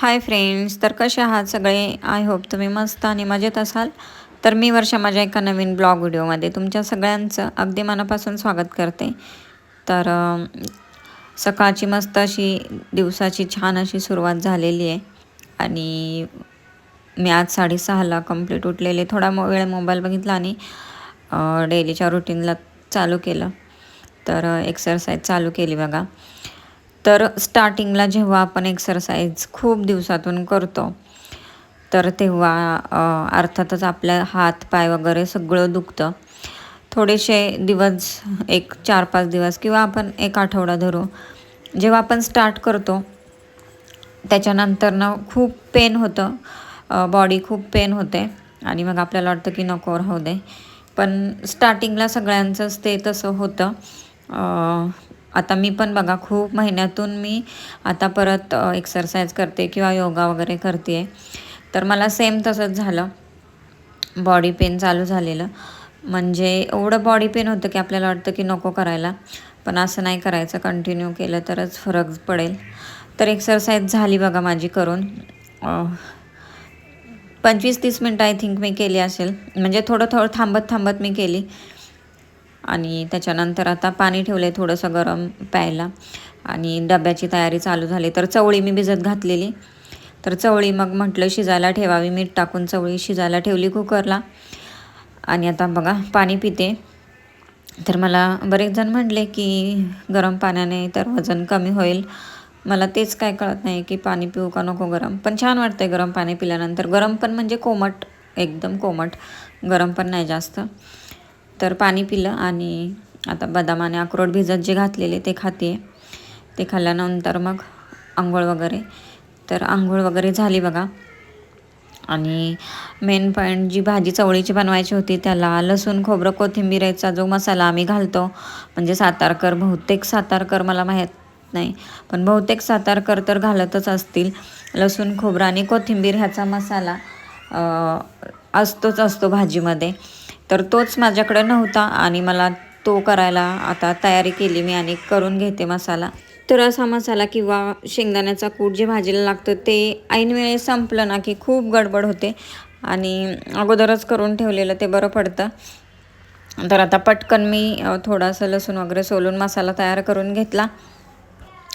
Hi friends तर कसे आहात सगळे? आय होप तुम्ही मस्त आणि मजेत असाल. तर मी वर्षा माझ्या एका नवीन ब्लॉग व्हिडिओमध्ये तुमच्या सगळ्यांचं अगदी मनापासून स्वागत करते. तर सकाळची मस्त अशी दिवसाची छान अशी सुरुवात झालेली आहे. आणि मी आज साडेसहाला कंप्लीट उठलेले. थोडा मो वेळ मोबाईल बघितला आणि डेलीच्या रुटीनला चालू केलं. तर एक्सरसाइज चालू केली बघा. तर स्टार्टिंगला जेव्हा आपण एक्सरसाइज खूप दिवसातून करतो तर तेव्हा अर्थातच आपल्या हात पाय वगैरे सगळं दुखतं. थोडेसे दिवस एक चार पाच दिवस किंवा आपण एक आठवडा धरू जेव्हा आपण स्टार्ट करतो त्याच्यानंतर ना खूप पेन होतं. बॉडी खूप पेन होते आणि मग आपल्याला वाटतं की नको राहू दे. पण स्टार्टिंगला सगळ्यांचंच ते तसं होतं. आता मी पण बघा खूप महिन्यातून मी आता परत एक्सरसाइज करते किंवा योगा वगैरे करते. आहे तर मला सेम तसंच झालं. बॉडी पेन चालू झालेलं. म्हणजे एवढं बॉडी पेन होतं की आपल्याला वाटतं की नको करायला. पण असं नाही करायचं कंटिन्यू केलं तरच फरक पडेल. तर एक्सरसाइज झाली बघा माझी करून. पंचवीस तीस मिनटं आय थिंक मी केली असेल. म्हणजे थोडं थोडं थांबत थांबत मी केली. आणि त्याच्यानंतर आता पाणी ठेवलं आहे थोडंसं गरम प्यायला. आणि डब्याची तयारी चालू झाली. तर चवळी मी भिजत घातलेली. तर चवळी मग म्हटलं शिजायला ठेवावी. मीठ टाकून चवळी शिजायला ठेवली कुकरला. आणि आता बघा पाणी पिते. तर मला बरेच जण म्हटले की गरम पाण्याने तर वजन कमी होईल. मला तेच काय कळत नाही की पाणी पिऊ का नको गरम. पण छान वाटतंय गरम पाणी पिल्यानंतर. गरम पण म्हणजे कोमट. एकदम कोमट. गरम पण नाही जास्त. तर पाणी पिलं आणि आता बदाम आणि अक्रोड भिजत जे घातलेले ते खाते ते खाल्ल्यानंतर मग आंघोळ वगैरे. तर आंघोळ वगैरे झाली बघा. आणि मेन पॉईंट जी भाजी चवळीची बनवायची होती त्याला लसूण खोबरं कोथिंबीरचा जो मसाला आम्ही घालतो म्हणजे सातारकर बहुतेक सातारकर मला माहीत नाही पण बहुतेक सातारकर तर घालतच असतील. लसूण खोबरं आणि कोथिंबीर ह्याचा मसाला असतोच असतो भाजीमध्ये. तर तोच माझ्याकडे नव्हता आणि मला तो करायला आता तयारी केली मी आणि करून घेते मसाला. तर असा मसाला किंवा शेंगदाण्याचा कूट जे भाजीला लागतं ते ऐन वेळेस संपलं ना की खूप गडबड होते आणि अगोदरच करून ठेवलेलं ते बरं पडतं. तर आता पटकन मी थोडासा लसूण वगैरे सोलून मसाला तयार करून घेतला.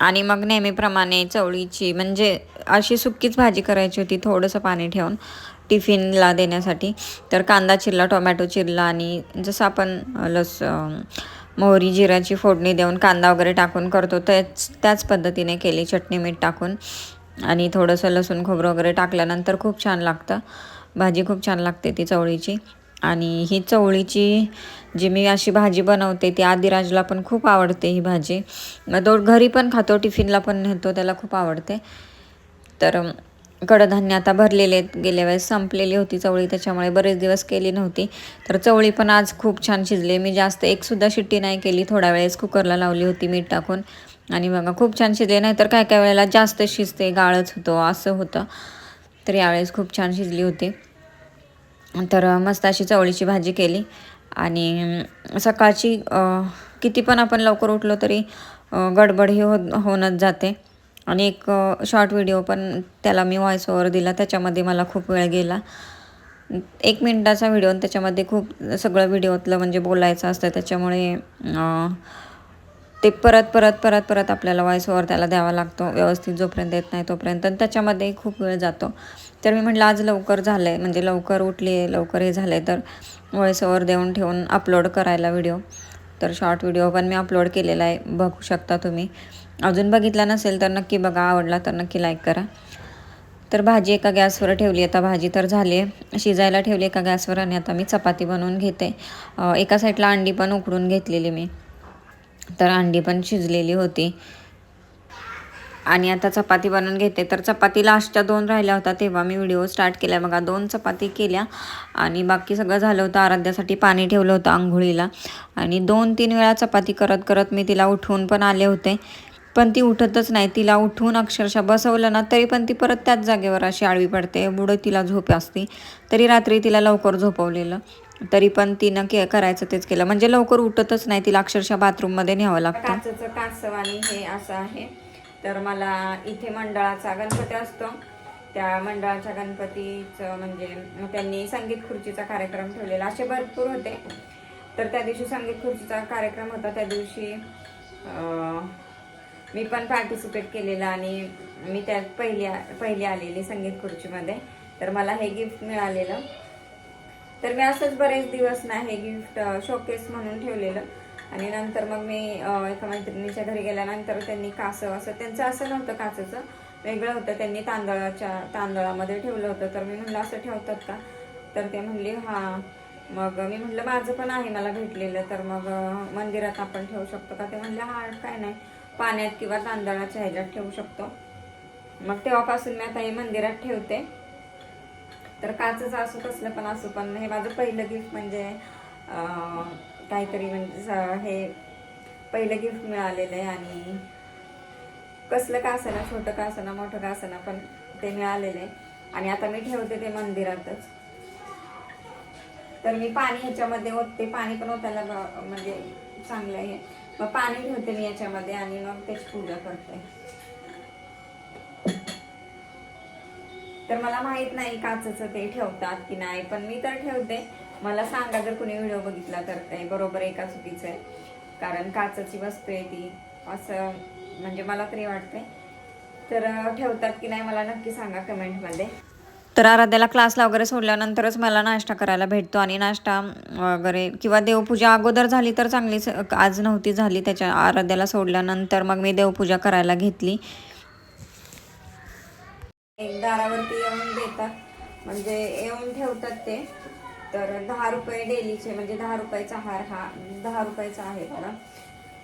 आणि मग नेहमीप्रमाणे चवळीची म्हणजे अशी सुक्कीच भाजी करायची होती थोडंसं पाणी ठेवून. टिफिनला देण्यासाठी. तर कांदा चिरला टोमॅटो चिरला आणि जसं आपण लस मोहरी जिऱ्याची फोडणी देऊन कांदा वगैरे टाकून करतो त्याच त्याच पद्धतीने केली चटणी मीठ टाकून. आणि थोडंसं लसूण खोबरं वगैरे टाकल्यानंतर खूप छान लागतं. भाजी खूप छान लागते ती चवळीची. आणि ही चवळीची जी मी अशी भाजी बनवते ती आदिराजला पण खूप आवडते ही भाजी. मग तो घरी पण खातो टिफिनला पण नेतो त्याला खूप आवडते. तर कडधान्य आता भरलेले आहेत. गेल्या वेळेस संपलेली होती चवळी त्याच्यामुळे बरेच दिवस केली नव्हती. तर चवळी पण आज खूप छान शिजली. मी जास्त एकसुद्धा शिट्टी नाही केली. थोड्या वेळेस कुकरला लावली होती मीठ टाकून. आणि बघा खूप छान शिजले. नाही तर काय काय वेळेला जास्त शिजते गाळच होतो असं होतं. तर यावेळेस खूप छान शिजली होती. तर मस्त अशी चवळीची भाजी केली. आणि सकाळची किती पण आपण लवकर उठलो तरी गडबड ही हो होणंच जाते. आणि एक शॉर्ट व्हिडिओ पण त्याला मी व्हॉइस ओवर दिला. त्याच्यामध्ये मला खूप वेळ गेला. एक मिनटाचा व्हिडिओ आणि त्याच्यामध्ये खूप सगळं व्हिडिओतलं म्हणजे बोलायचं असतं. त्याच्यामुळे ते परत परत परत परत आपल्याला व्हॉइस ओवर त्याला द्यावा लागतो. व्यवस्थित जोपर्यंत येत नाही तोपर्यंत. आणि त्याच्यामध्ये खूप वेळ जातो. तर मी म्हटलं आज लवकर झालं आहे म्हणजे लवकर उठली आहे लवकर हे झालं आहे तर व्हॉइस ओवर देऊन ठेवून अपलोड करायला व्हिडिओ तर शॉर्ट व्हिडिओ पण मी अपलोड केलेला आहे. बघू शकता तुम्ही. अजून बघितला नसेल तर नक्की बघा. आवडला तर नक्की लाईक करा. तर भाजी एका गॅसवर ठेवली. आता भाजी तर झाली आहे. शिजायला ठेवली एका गॅसवर आणि आता मी चपाती बनवून घेते. एका साईडला अंडी पण उकडून घेतलेली मी. तर अंडी पण शिजलेली होती. आणि आता चपाती बनवून घेते. तर चपाती लास्टच्या दोन राहिल्या होत्या. तेव्हा मी व्हिडिओ स्टार्ट केला. बघा दोन चपाती केल्या. आणि बाकी सगळं झालं होतं. आराध्यासाठी पाणी ठेवलं होतं आंघोळीला. आणि दोन तीन वेळा चपाती करत करत मी तिला उठवून पण आले होते. पण ती उठतच नाही. तिला उठवून अक्षरशः बसवलं ना तरी पण ती परत त्याच जागेवर अशी आडवी पडते. एवढं तिला झोप असते. तरी रात्री तिला लवकर झोपवलेलं. तरी पण तिनं के करायचं तेच केलं. म्हणजे लवकर उठतच नाही. तिला अक्षरशः बाथरूममध्ये न्यावं लागतं. काचचं कासव आणि हे असं आहे. तर मला इथे मंडळाचा गणपती असतो. त्या मंडळाच्या गणपतीचं म्हणजे त्यांनी संगीत खुर्चीचा कार्यक्रम ठेवलेला. असे भरपूर होते. तर त्या दिवशी संगीत खुर्चीचा कार्यक्रम होता. त्या दिवशी मी पण पार्टिसिपेट केलेलं आणि मी त्यात पहिली पहिली आलेली संगीत खुर्चीमध्ये. तर मला हे गिफ्ट मिळालेलं. तर मी असंच बरेच दिवस ना हे गिफ्ट शोकेस म्हणून ठेवलेलं. आणि नंतर मग मी एका मैत्रिणीच्या घरी गेल्यानंतर त्यांनी कासं असं त्यांचं असं नव्हतं काचेचं. वेगळं होतं. त्यांनी तांदळाच्या तांदळामध्ये ठेवलं होतं. तर मी म्हणलं असं ठेवतात का? तर ते म्हणले हां. मग मी म्हटलं माझं पण आहे मला भेटलेलं. तर मग मंदिरात आपण ठेवू शकतो का? ते म्हणले हा काय नाही. पाण्यात किंवा तांदळाच्या ह्याच्यात ठेवू शकतो. मग तेव्हापासून मी आता हे मंदिरात ठेवते. तर काचच असू कसलं पण असू पण हे माझं पहिलं गिफ्ट म्हणजे काहीतरी म्हणजे हे पहिलं गिफ्ट मिळालेलं आहे आणि कसलं का असेना छोटं का असेना मोठं का असेना पण ते मिळालेलं आहे. आणि आता मी ठेवते ते मंदिरातच. तर मी पाणी ह्याच्यामध्ये ओतते. पाणी पण ओतायला म्हणजे चांगलं आहे. मग पाणी ठेवते मी याच्यामध्ये आणि मग त्याची पूजा करते. तर मला माहीत नाही काचचं ते ठेवतात की नाही पण मी तर ठेवते. मला सांगा जर कुणी व्हिडिओ बघितला तर ते बरोबर एका चुकीचं आहे. कारण काचची वस्तू आहे ती. असं म्हणजे मला तरी वाटते तर ठेवतात की नाही मला नक्की सांगा कमेंटमध्ये. तर आराध्याला क्लासला वगैरे सोडल्यानंतरच मला नाश्ता करायला भेटतो आणि नाश्ता वगैरे किंवा देवपूजा अगोदर झाली तर चांगलीच आज नव्हती झाली त्याच्या आराध्याला सोडल्यानंतर मग मी देवपूजा करायला घेतली. एक दारावरती येऊन देतात म्हणजे येऊन ठेवतात ते. तर दहा रुपये डेलीचे म्हणजे दहा रुपयाचा हार हा दहा रुपयाचा आहे बघा.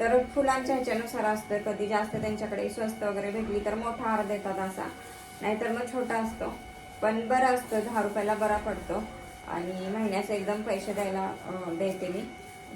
तर फुलांच्या ह्याच्यानुसार असतं कधी जास्त त्यांच्याकडे स्वस्त वगैरे भेटली तर मोठा हार देतात असा. नाहीतर मग छोटा असतो. पण बरं असतं दहा रुपयाला बरा पडतो. आणि महिन्याचं एकदम पैसे द्यायला देते मी.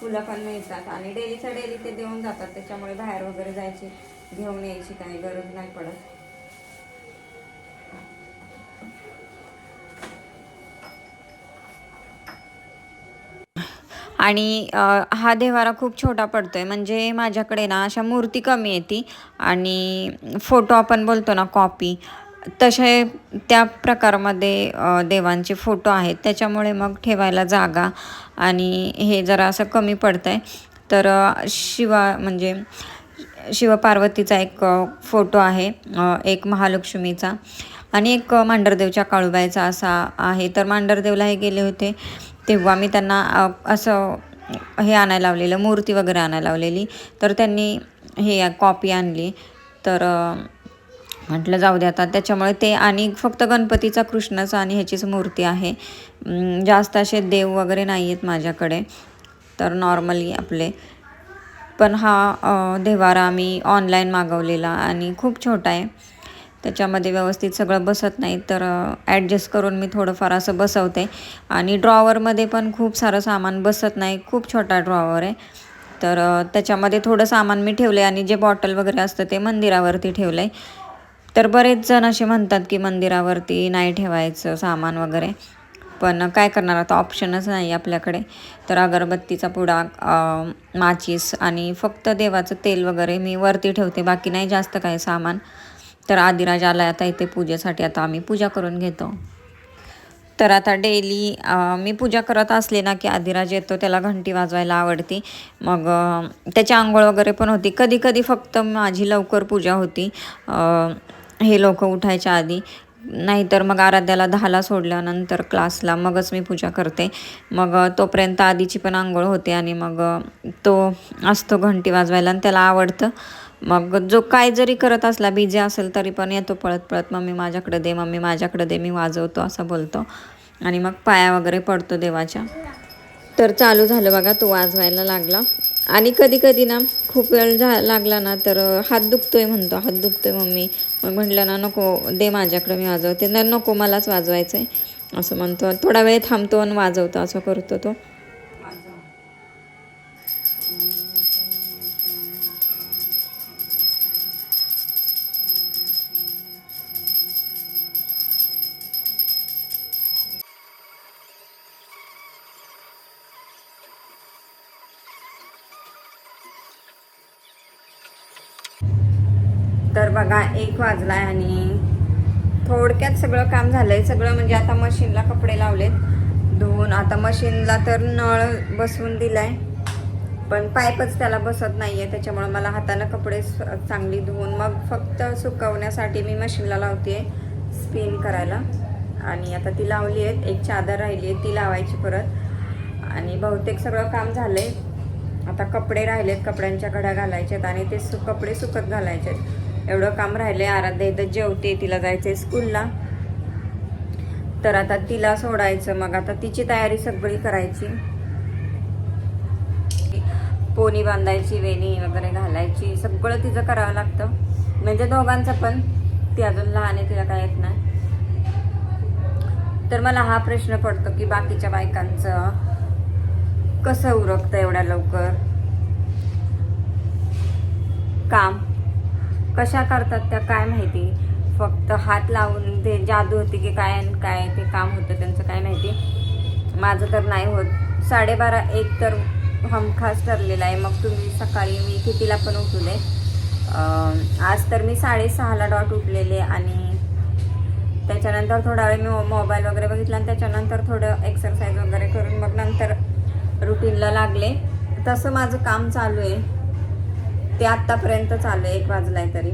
फुलं पण मिळतात आणि डेलीच्या डेली ते देऊन जातात त्याच्यामुळे बाहेर वगैरे जायची घेऊन यायची काही गरज नाही पडत. आणि हा देवारा खूप छोटा पडतोय. म्हणजे माझ्याकडे ना अशा मूर्ती कमी येते. आणि फोटो आपण बोलतो ना कॉपी. तसे त्या प्रकारामध्ये देवांचे फोटो आहेत. त्याच्यामुळे मग ठेवायला जागा आणि हे जरा असं कमी पडतं आहे तर शिवा म्हणजे शिवपार्वतीचा एक फोटो आहे एक महालक्ष्मीचा. आणि एक मांढरदेवच्या काळूबाईचा असा आहे. तर मांढरदेवला हे गेले होते तेव्हा मी त्यांना असं हे आणायला लावलेलं मूर्ती वगैरे आणायला लावलेली. तर त्यांनी हे कॉपी आणली. तर म्हटलं जाऊ दे आता. त्याच्यामुळे ते आणि फक्त गणपतीचा कृष्णाचा आणि ह्याचीच मूर्ती आहे. जास्त असे देव वगैरे नाही आहेत माझ्याकडे. तर नॉर्मली आपले. पण हा देवारा मी ऑनलाईन मागवलेला आणि खूप छोटा आहे. त्याच्यामध्ये व्यवस्थित सगळं बसत नाही. तर ॲडजस्ट करून मी थोडंफार असं बसवते. आणि ड्रॉवरमध्ये पण खूप सारं सामान बसत नाही. खूप छोटा ड्रॉवर आहे. तर त्याच्यामध्ये थोडं सामान मी ठेवलं आहे आणि जे बॉटल वगैरे असतं ते मंदिरावरती ठेवलं आहे तर बरेच जण असे म्हणतात की मंदिरावरती नाही ठेवायचं सामान वगैरे. पण काय करणार? आता ऑप्शनच नाही आपल्याकडे. तर अगरबत्तीचा पुडा माचीस आणि फक्त देवाचं तेल वगैरे मी वरती ठेवते. बाकी नाही जास्त काय सामान. तर आदिराज आला आता इथे पूजेसाठी. आता आम्ही पूजा करून घेतो. तर आता डेली मी पूजा करत असले ना की आदिराज येतो त्याला घंटी वाजवायला आवडती. मग त्याची आंघोळ वगैरे पण होती. कधी कधी फक्त माझी लवकर पूजा होती. हे लोक उठायच्या आधी नाहीतर मग आराध्याला दहाला सोडल्यानंतर क्लासला मगच मी पूजा करते. मग तोपर्यंत आधीची पण आंघोळ होते आणि मग तो असतो घंटी वाजवायला आणि त्याला आवडतं. मग जो काय जरी करत असला बिझी असेल तरी पण येतो पळत पळत मम्मी माझ्याकडे दे मम्मी माझ्याकडे दे मी वाजवतो असं बोलतो. आणि मग पाया वगैरे पडतो देवाच्या. तर चालू झालं बघा तो वाजवायला लागला. आणि कधी कधी ना खूप वेळ झा लागला ना तर हात हात दुखतोय म्हणतो हात दुखतोय मम्मी. मग म्हटलं ना नको दे माझ्याकडे मी वाजवते. नाही नको मलाच वाजवायचं आहे असं म्हणतो. थोडा वेळ थांबतो आणि वाजवतो असं करतो तो. तर बघा एक वाजला आहे आणि थोडक्यात सगळं काम झालं आहे सगळं म्हणजे आता मशीनला कपडे लावलेत. धुवून आता मशीनला तर नळ बसवून दिला आहे पण पाईपच त्याला बसत नाही आहे त्याच्यामुळं मला हातानं कपडे चांगली धुवून मग फक्त सुकवण्यासाठी मी मशीनला लावते स्पिन करायला. आणि आता ती लावली आहेत. एक चादर राहिली आहे ती लावायची परत. आणि बहुतेक सगळं काम झालंय. आता कपडे राहिलेत कपड्यांच्या घड्या घालायच्यात आणि ते सु कपडे सुकत घालायचे आहेत एवढं काम राहिले. आराध्या इथं जेवते तिला जायचंय स्कूलला तर आता तिला सोडायचं. मग आता तिची तयारी सगळी करायची. पोनी बांधायची वेणी वगैरे घालायची. सगळं तिचं करावं लागतं. म्हणजे दोघांचं पण. ती अजून लहान आहे तिला काय येत नाही. तर मला हा प्रश्न पडतो की बाकीच्या बायकांचं कसं उरकतं एवढ्या लवकर? काम. कशा करतात त्या काय माहिती? फक्त हात लावून ते जादू होती की काय आणि काय ते काम होतं त्यांचं काय माहिती? माझं तर नाही होत. साडेबारा एक तर हमखास ठरलेला आहे. मग तुम्ही सकाळी मी कितीला पण उठले. आज तर मी साडेसहाला डॉट उठलेले आणि त्याच्यानंतर थोडा वेळ मी मोबाईल वगैरे बघितला आणि त्याच्यानंतर थोडं एक्सरसाइज वगैरे करून मग नंतर रुटीनला लागले. तसं माझं काम चालू आहे. ते आत्तापर्यंत चाललं आहे एक वाजलाय तरी.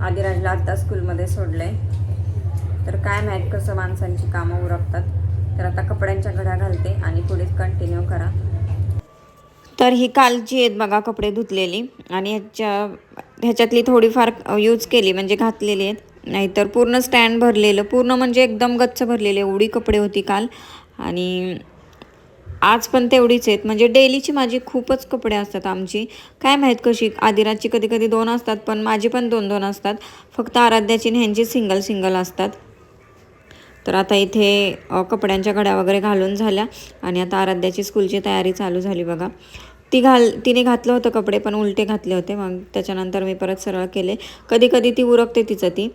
आदिराजला आत्ता स्कूलमध्ये सोडलं आहे तर काय माहीत कसं माणसांची कामं उरकतात. तर आता कपड्यांच्या घड्या घालते आणि पुढे कंटिन्यू करा. तर ही कालची आहेत बघा कपडे धुतलेली. आणि ह्याच्या ह्याच्यातली थोडीफार यूज केली म्हणजे घातलेली आहेत. नाहीतर पूर्ण स्टँड भरलेलं पूर्ण म्हणजे एकदम गच्च भरलेले एवढी कपडे होती काल. आणि आज पण तेवढीच आहेत. म्हणजे डेलीची माझी खूपच कपडे असतात आमची. काय माहीत कशी आदिराजची कधी कधी दोन असतात पण माझी पण दोन दोन असतात. फक्त आराध्याची ह्यांची सिंगल सिंगल असतात. तर आता इथे कपड्यांच्या घड्या वगैरे घालून झाल्या आणि आता आराध्याची स्कूलची तयारी चालू झाली बघा. ती घाल तिने घातलं होतं कपडे पण उलटे घातले होते. मग त्याच्यानंतर मी परत सरळ केले. कधी कधी ती उरकते तिचं ती.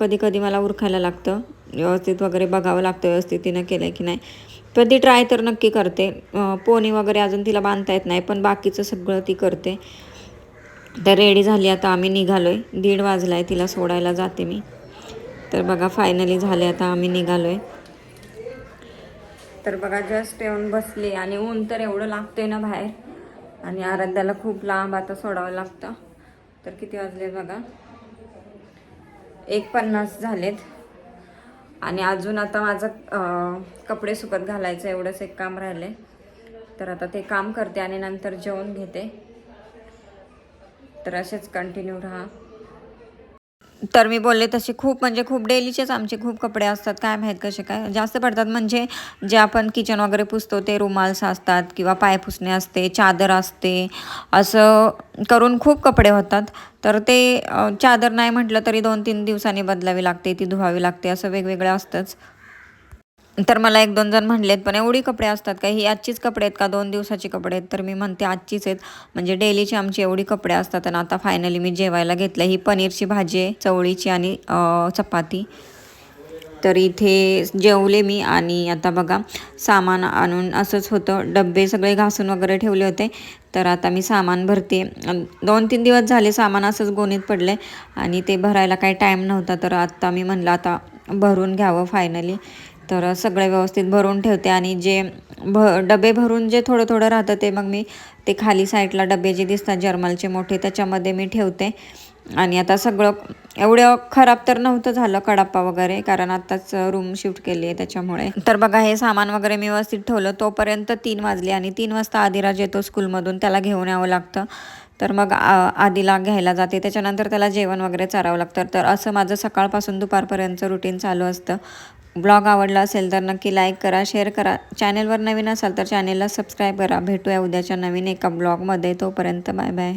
कधी कधी मला उरखायला लागतं. व्यवस्थित वगैरे बघावं लागतं व्यवस्थित तिनं केलं की नाही. पण ती ट्राय तर नक्की करते. पोनी वगैरे अजून तिला बांधता येत नाही पण बाकीचं सगळं ती करते. तर रेडी झाली आता आम्ही निघालो आहे दीड वाजला आहे तिला सोडायला जाते मी. तर बघा फायनली झाले आता आम्ही निघालो आहे तर बघा जस्ट येऊन बसले आणि ऊन तर एवढं लागतंय ना बाहेर. आणि आराध्याला खूप लांब आता सोडावं लागतं. तर किती वाजले बघा? एक पन्नास झालेत. आणि अजून आता माझं कपडे सुकत घालायचं एवढंच एक काम राहिले. तर आता ते काम करते आणि नंतर जेवण घेते. तर असेच कंटिन्यू राहा. तर मी बोलले तसे खूप म्हणजे खूप डेलीचेच आमचे खूप कपडे असतात. काय माहीत कसे काय. जास्त पडतात म्हणजे जे आपण किचन वगैरे पुसतो ते रुमाल्स असतात किंवा पाय पुसणे असते चादर असते. असं करून खूप कपडे होतात. तर ते चादर नाही म्हटलं तरी दोन तीन दिवसांनी बदलावी लागते ती धुवावी लागते. असं वेगवेगळं असतंच. तर मला एक दोन जण म्हणलेत पण एवढी कपडे असतात का? ही आजचीच कपडे आहेत का? दोन दिवसाचे कपडे आहेत. तर मी म्हणते आजचीच आहेत. म्हणजे डेलीची आमची एवढी कपडे असतात आणि आता फायनली मी जेवायला घेतलं ही पनीरची भाजी आहे चवळीची आणि चपाती. तर इथे जेवले मी आणि आता बघा सामान आणून असंच होतं. डब्बे सगळे घासून वगैरे ठेवले होते. तर आता मी सामान भरते. दोन तीन दिवस झाले सामान असंच गोणीत पडले आणि ते भरायला काही टाईम नव्हता. तर आत्ता मी म्हणलं आता भरून घ्यावं फायनली तर सगळे व्यवस्थित भरून ठेवते आणि जे भ डबे भरून जे थोडं थोडं राहतं ते मग मी ते खाली साईडला डबे जे दिसतात जर्मलचे मोठे त्याच्यामध्ये मी ठेवते. आणि आता सगळं एवढं खराब तर नव्हतं झालं कडाप्पा वगैरे कारण आत्ताच रूम शिफ्ट केली आहे त्याच्यामुळे. तर बघा हे सामान वगैरे मी व्यवस्थित ठेवलं. तोपर्यंत तीन वाजले आणि तीन वाजता आदिराज येतो स्कूलमधून त्याला घेऊन यावं लागतं. तर मग आ- आधीला घ्यायला जाते. त्याच्यानंतर त्याला जेवण वगैरे चारावं लागतं. तर असं माझं सकाळपासून दुपारपर्यंतचं रुटीन चालू असतं. ब्लॉग आवडला असेल तर नक्की लाईक करा शेअर करा. चॅनेलवर नवीन असाल तर चॅनेलला सबस्क्राईब करा. भेटूया उद्याच्या नवीन एका ब्लॉगमध्ये. तोपर्यंत बाय बाय.